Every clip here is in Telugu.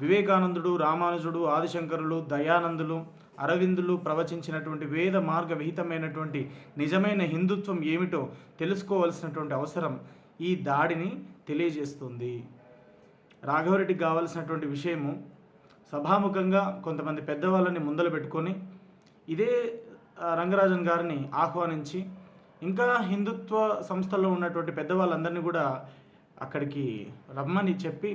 వివేకానందుడు రామానుజుడు ఆదిశంకరులు దయానందులు అరవిందులు ప్రవచించినటువంటి వేద మార్గ విహితమైనటువంటి నిజమైన హిందుత్వం ఏమిటో తెలుసుకోవలసినటువంటి అవసరం ఈ దాడిని తెలియజేస్తుంది. రాఘవరెడ్డికి కావలసినటువంటి విషయము సభాముఖంగా కొంతమంది పెద్దవాళ్ళని ముందల పెట్టుకొని ఇదే రంగరాజన్ గారిని ఆహ్వానించి ఇంకా హిందుత్వ సంస్థల్లో ఉన్నటువంటి పెద్దవాళ్ళందరినీ కూడా అక్కడికి రమ్మని చెప్పి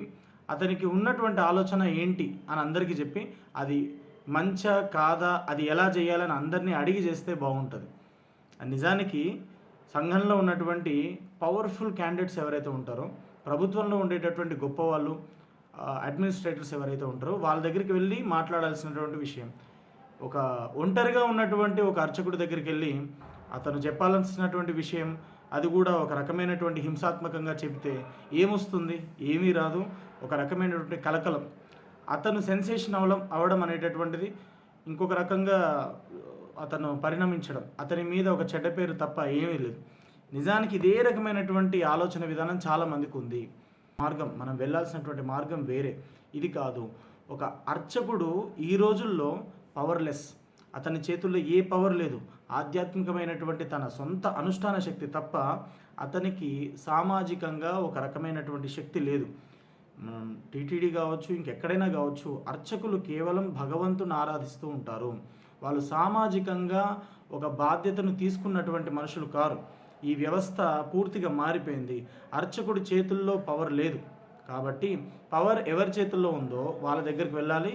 అతనికి ఉన్నటువంటి ఆలోచన ఏంటి అని అందరికీ చెప్పి అది మంచా కాదా అది ఎలా చేయాలని అందరినీ అడిగి చేస్తే బాగుంటుంది. నిజానికి సంఘంలో ఉన్నటువంటి పవర్ఫుల్ క్యాండిడేట్స్ ఎవరైతే ఉంటారో ప్రభుత్వంలో ఉండేటటువంటి గొప్ప వాళ్ళు అడ్మినిస్ట్రేటర్స్ ఎవరైతే ఉంటారో వాళ్ళ దగ్గరికి వెళ్ళి మాట్లాడాల్సినటువంటి విషయం. ఒక ఒంటరిగా ఉన్నటువంటి ఒక అర్చకుడి దగ్గరికి వెళ్ళి అతను చెప్పాల్సినటువంటి విషయం అది కూడా ఒక రకమైనటువంటి హింసాత్మకంగా చెబితే ఏమొస్తుంది? ఏమీ రాదు. ఒక రకమైనటువంటి కలకలం. అతను సెన్సేషన్ అవడం అవడం అనేటటువంటిది ఇంకొక రకంగా అతను పరిణమించడం. అతని మీద ఒక చెడ్డ పేరు తప్ప ఏమీ లేదు. నిజానికి ఇదే రకమైనటువంటి ఆలోచన విధానం చాలా మందికి ఉంది. మార్గం మనం వెళ్ళాల్సినటువంటి మార్గం వేరే. ఇది కాదు. ఒక అర్చకుడు ఈ రోజుల్లో పవర్లెస్ అతని చేతుల్లో ఏ పవర్ లేదు. ఆధ్యాత్మికమైనటువంటి తన సొంత అనుష్ఠాన శక్తి తప్ప అతనికి సామాజికంగా ఒక రకమైనటువంటి శక్తి లేదు. మనం టీటీడీ కావచ్చు ఇంకెక్కడైనా కావచ్చు అర్చకులు కేవలం భగవంతుని ఆరాధిస్తూ ఉంటారు. వాళ్ళు సామాజికంగా ఒక బాధ్యతను తీసుకున్నటువంటి మనుషులు కారు. ఈ వ్యవస్థ పూర్తిగా మారిపోయింది. అర్చకుడి చేతుల్లో పవర్ లేదు. కాబట్టి పవర్ ఎవరి చేతుల్లో ఉందో వాళ్ళ దగ్గరికి వెళ్ళాలి.